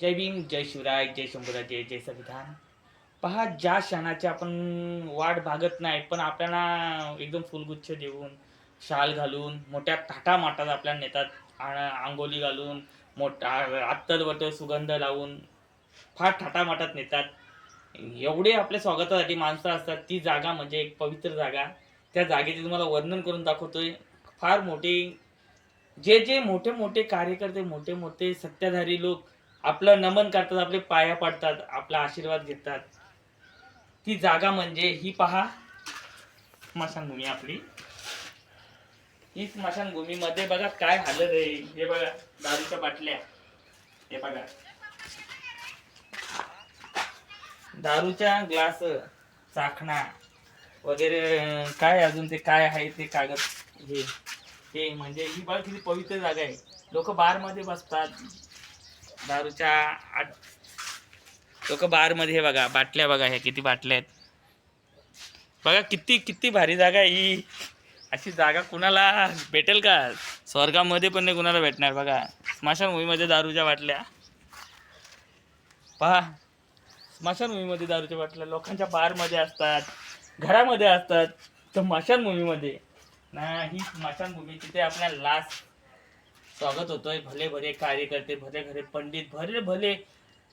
जय भीम जय शिवराय जय शंभूराज जय जय संविधान. पहा ज्या क्षणाची आपण वाट भागत नाही पण आपल्याला एकदम फुलगुच्छ देऊन शाल घालून मोठ्या थाटामाटात आपल्याला नेतात आंगोली आंघोळी घालून मोठा अत्तरवट सुगंध लावून फार थाटामाटात नेतात. एवढे आपल्या स्वागतासाठी माणसं असतात ती जागा म्हणजे एक पवित्र जागा. त्या जागेचे तुम्हाला वर्णन करून दाखवतोय. फार मोठे जे जे मोठे मोठे कार्यकर्ते मोठे मोठे सत्ताधारी लोक आपलं नमन करतात आपले पाया पडतात आपला आशीर्वाद घेतात. ती जागा म्हणजे ही पहा स्मशानभूमी आपली. ही स्मशानभूमीमध्ये बघा काय हालत आहे हे बघा दारूच्या बाटल्या. हे बघा. दारूच्या ग्लास चाखणा वगैरे काय अजून ते काय आहे ते कागद हे. हे म्हणजे ही बघा किती पवित्र जागा आहे. लोक बारमध्ये बसतात. दारूच्या आठ लोक बारमध्ये हे बघा बाटल्या बघा ह्या किती बाटल्या आहेत. बघा किती किती भारी जागा आहे ही. अशी जागा कुणाला भेटेल का? स्वर्गामध्ये पण नाही कुणाला भेटणार बघा. स्मशानभूमीमध्ये दारूच्या बाटल्या. पहा स्मशानभूमीमध्ये दारूच्या बाटल्या. लोकांच्या बारमध्ये असतात घरामध्ये असतात. तर स्मशानभूमीमध्ये ना ही स्मशानभूमी तिथे आपल्या लास्ट स्वागत होतोय. भले भले कार्यकर्ते भले भले पंडित भले भले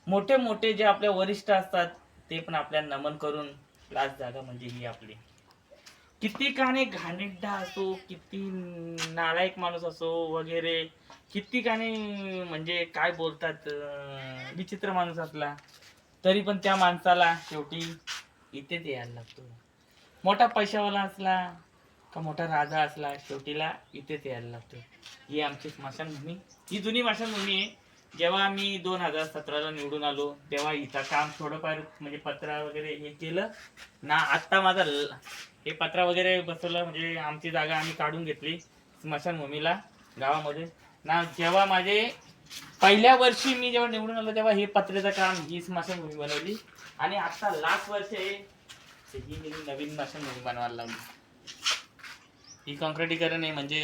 मोठे मोठे जे आपले वरिष्ठ असतात ते पण आपल्या नमन करून लाच जागा म्हणजे ही आपली. किती काने घाणेरडा असो किती नालायक माणूस असो वगैरे किती काने म्हणजे काय बोलतात विचित्र माणूस असला तरी पण त्या माणसाला शेवटी इथेच यायला लागतो. मोठा पैशावाला असला का मोठा राजा असला शेवटीला इथेच यायला लागतो ही आमची स्मशानभूमी. ही जुनी स्मशानभूमी आहे. जेव्हा मी दोन हजार सतराला निवडून आलो तेव्हा इथं काम थोडंफार म्हणजे पत्रा वगैरे हे केलं. ना आत्ता माझा हे पत्रा वगैरे बसवलं म्हणजे आमची जागा आम्ही काढून घेतली स्मशानभूमीला गावामध्ये. ना जेव्हा माझे पहिल्या वर्षी मी जेव्हा निवडून आलो तेव्हा हे पत्र्याचं काम ही स्मशानभूमी बनवली. आणि आता लास्ट वर्ष आहे ही मी नवीन स्मशानभूमी बनवायला लागली. ही काँक्रिटीकरण आहे म्हणजे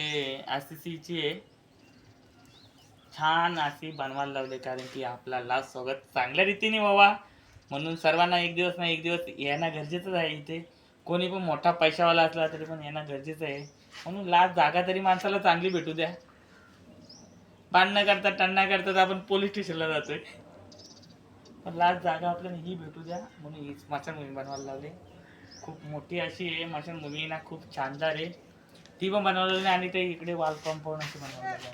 आर सी सीची आहे. छान अशी बनवायला लावले कारण की आपला लास्ट स्वागत चांगल्या रीतीने व्हावा. म्हणून सर्वांना एक दिवस ना एक दिवस येणं गरजेचंच आहे इथे. कोणी पण मोठा पैशावाला असला तरी पण येणं गरजेचं आहे. म्हणून लास्ट जागा तरी माणसाला चांगली भेटू द्या. भांडणं करतात करता तर आपण पोलीस स्टेशनला जातोय. पण लास्ट जागा आपल्याला ही भेटू द्या. म्हणून ही स्मशानभूमी बनवायला लावली. खूप मोठी अशी आहे स्मशानभूमी ना खूप शानदार आहे. ती पण बनवलेली आणि ते इकडे वॉल कंपाऊंड अशी बनवायला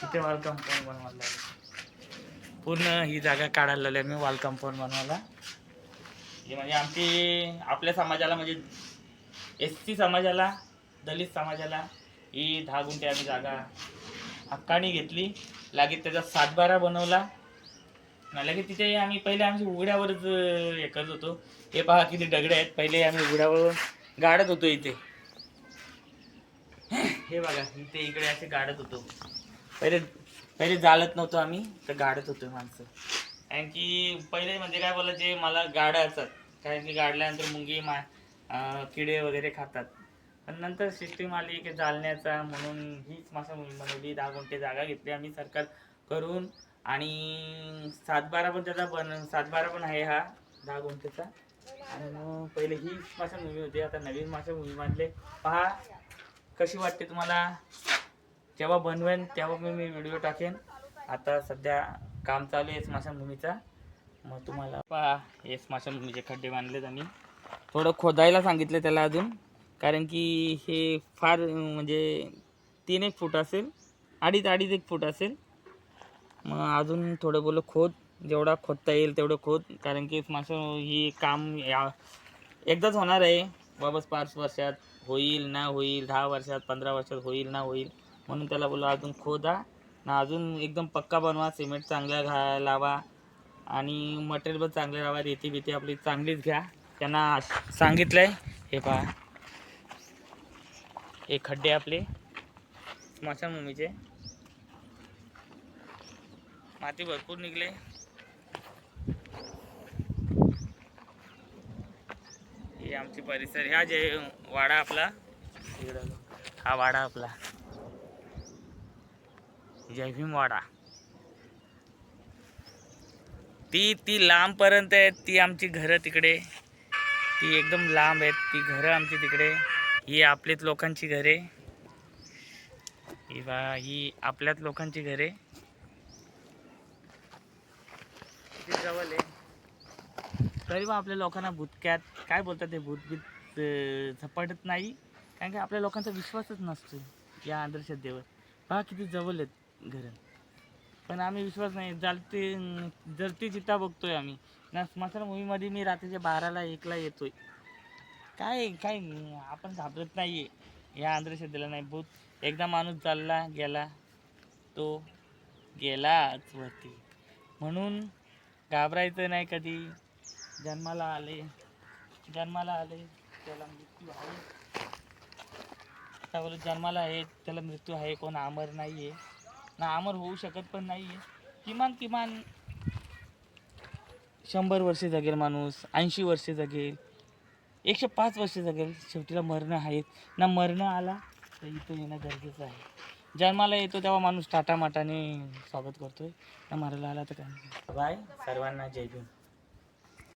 तिथे वॉल कंपाऊंड बनवायला पूर्ण ही जागा काढायला लागली मी वॉल कंपाऊंड बनवायला. हे म्हणजे आमची आपल्या समाजाला म्हणजे एस सी समाजाला दलित समाजाला ही दहा गुंठे आम्ही जागा हक्काने घेतली. लागेल त्याचा सातबारा बनवला. लगेच तिथे आम्ही पहिले आमच्या उघड्यावरच हे करत होतो. हे पहा किती दगडे आहेत. पहिले आम्ही उघड्यावर गाडत होतो इथे. हे बघा ते इकडे असे गाडत होतो. पहिले पहिले जाळत नव्हतो आम्ही तर गाडत होतो माणसं. कारण की पहिले म्हणजे काय बोला जे मला गाड्या असतात कारण की गाडल्यानंतर मुंगी मा किडे वगैरे खातात. पण नंतर सिस्टीम आली की जाळण्याचा म्हणून हीच मासा बनवली दहा गुंठे जागा घेतली आम्ही सरकार करून. आणि सातबारा पण त्याचा बन सातबारा पण आहे हा दहा गुंठेचा. आणि मग पहिले हीच मासा मूवी होती आता नवीन मासा मूवी मानले पहा कशी वाटते तुम्हाला? जेव्हा बनवेन तेव्हा मी मी व्हिडिओ टाकेन. आता सध्या काम चालू आहे स्मशानभूमीचा मग तुम्हाला पहा हे स्मशानभूमीचे खड्डे बांधलेत आम्ही थोडं खोदायला सांगितलं त्याला अजून. कारण की हे फार म्हणजे तीन एक फूट असेल अडीच अडीच एक फूट असेल. मग अजून थोडं बोललो खोद जेवढा खोदता येईल तेवढं खोद. कारण की स्मशान ही काम या एकदाच होणार आहे. बाबा पाच वर्षात होईल ना होईल दहा वर्षात पंधरा वर्षात होईल ना होईल. म्हणून त्याला बोललो अजून खोदा ना अजून एकदम पक्का बनवा सिमेंट चांगला घा लावा आणि मटेरियल पण चांगलं लावा रेती बिती आपली चांगलीच घ्या. त्यांना सांगितलं आहे हे पहा हे खड्डे आपले स्मशानभूमीचे माती भरपूर निघले. आमची परिसर. ह्या जे वाडा आपला हा वाडा आपला. जय भीम वाडा. ती ती लांबपर्यंत आहेत ती आमची घरं तिकडे. ती एकदम लांब आहेत ती घरं आमची तिकडे. ही आपलीच लोकांची घरे. ही बा ही आपल्याच लोकांची घरे. जवळ आहे. तरी पण आपल्या लोकांना भूतक्यात काय बोलतात ते भूतभीत झपाटत नाही. कारण की आपल्या लोकांचा विश्वासच नसतो या अंधश्रद्धेवर. पहा किती जवळ आहेत घरं. पण आम्ही विश्वास नाही. जलती जलती चित्ता बघतोय आम्ही. ना स्मशान मूवीमध्ये मी रात्रीच्या बाराला एकला येतोय. काय काय आपण घाबरत नाही आहे या अंधश्रद्धेला नाही. भूत एकदा माणूस चालला गेला. तो गेलाच वरती. म्हणून घाबरायचं नाही कधी. जन्माला आले. जन्माला आले त्याला मृत्यू आहे. आता बोलत जन्माला आहे त्याला मृत्यू आहे. कोण अमर नाही आहे ना अमर होऊ शकत पण नाही आहे किमान किमान शंभर वर्षे जगेल माणूस ऐंशी वर्षे जगेल एकशे पाच वर्षे जगेल. शेवटीला मरणं आहेत. ना मरणं आला तर इथं येणं गरजेचं आहे. जन्माला येतो तेव्हा माणूस टाटामाटाने स्वागत करतोय. ना मरायला आला तर काय? बाय. सर्वांना जय भीम.